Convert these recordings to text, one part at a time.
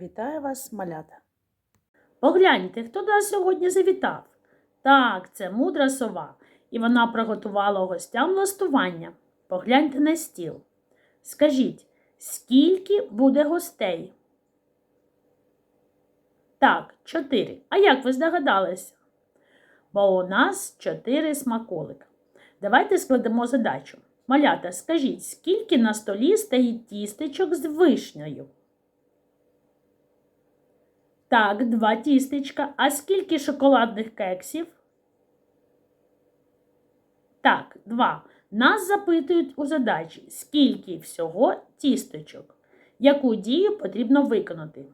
Вітаю вас, малята. Погляньте, хто до нас сьогодні завітав. Так, це мудра сова, і вона приготувала гостям ластування. Погляньте на стіл. Скажіть, скільки буде гостей? Так, чотири. А як ви здогадалися? Бо у нас чотири смаколика. Давайте складемо задачу. Малята, скажіть, скільки на столі стоїть тістечок з вишнею? Так, два тістечка. А скільки шоколадних кексів? Так, два. Нас запитують у задачі, скільки всього тістечок. Яку дію потрібно виконати?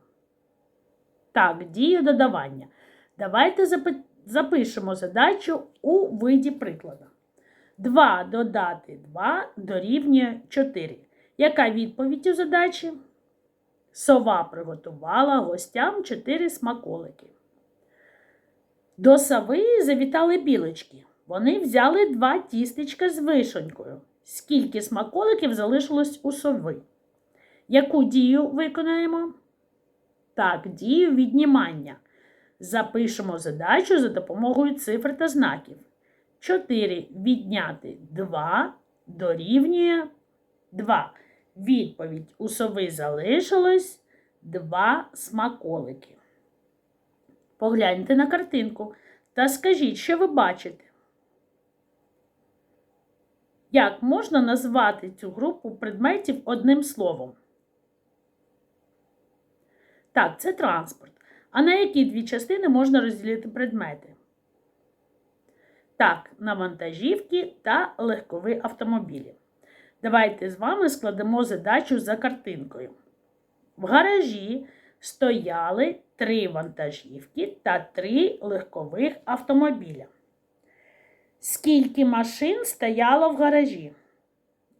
Так, дію додавання. Давайте запи- запишемо задачу у виді прикладу. 2 додати 2 дорівнює 4. Яка відповідь у задачі? Сова приготувала гостям 4 смаколики. До сови завітали білочки. Вони взяли два тістечка з вишенькою. Скільки смаколиків залишилось у сови? Яку дію виконаємо? Так, дію віднімання. Запишемо задачу за допомогою цифр та знаків. 4 відняти 2 дорівнює 2. Відповідь у сови залишилось 2 смаколики. Погляньте на картинку та скажіть, що ви бачите. Як можна назвати цю групу предметів одним словом? Так, це транспорт. А на які дві частини можна розділити предмети? Так, на вантажівки та легкові автомобілі. Давайте з вами складемо задачу за картинкою. В гаражі стояли три вантажівки та три легкових автомобіля. Скільки машин стояло в гаражі?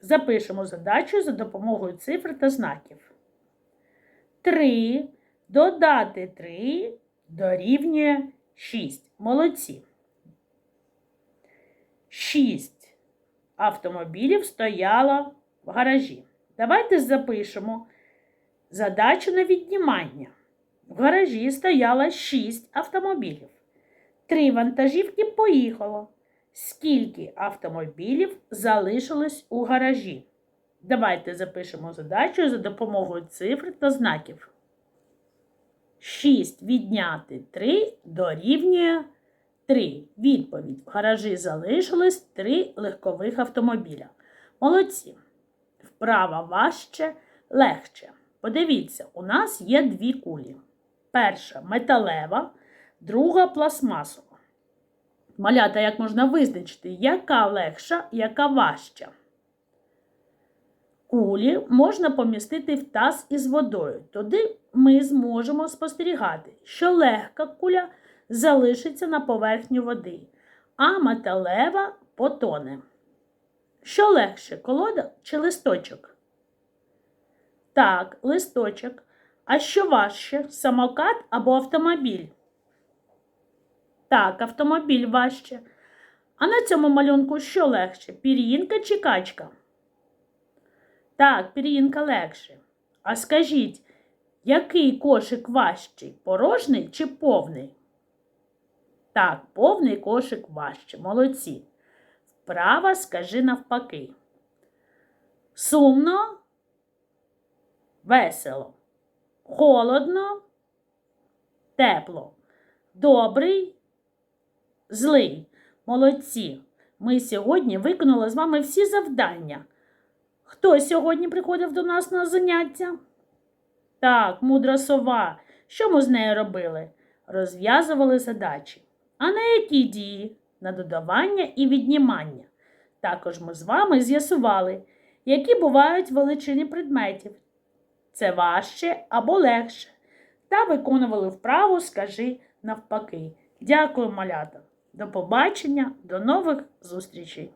Запишемо задачу за допомогою цифр та знаків. 3 додати 3 дорівнює 6. Молодці. 6 автомобілів стояло в гаражі. Давайте запишемо задачу на віднімання. В гаражі стояло 6 автомобілів. Три вантажівки поїхало. Скільки автомобілів залишилось у гаражі? Давайте запишемо задачу за допомогою цифр та знаків. 6 відняти 3 дорівнює 3. Відповідь. В гаражі залишилось 3 легкових автомобіля. Молодці. Вправа важче, легче. Подивіться, у нас є дві кулі. Перша металева, друга пластмасова. Малята, як можна визначити, яка легша, яка важча? Кулі можна помістити в таз із водою. Тоді ми зможемо спостерігати, що легка куля залишиться на поверхні води, а металева потоне. Що легше, колода чи листочок? Так, листочок. А що важче, самокат або автомобіль? Так, автомобіль важче. А на цьому малюнку що легше? Пір'їнка чи качка? Так, пір'їнка легше. А скажіть, який кошик важчий? Порожній чи повний? Так, повний кошик важче. Молодці. Вправа скажи навпаки. Сумно, весело. Холодно, тепло. Добрий, злий. Молодці. Ми сьогодні виконали з вами всі завдання. Хто сьогодні приходив до нас на заняття? Так, мудра сова. Що ми з нею робили? Розв'язували задачі. А на які дії? На додавання і віднімання. Також ми з вами з'ясували, які бувають величини предметів. Це важче або легше. Та виконували вправу скажи навпаки. Дякую, малята. До побачення, до нових зустрічей!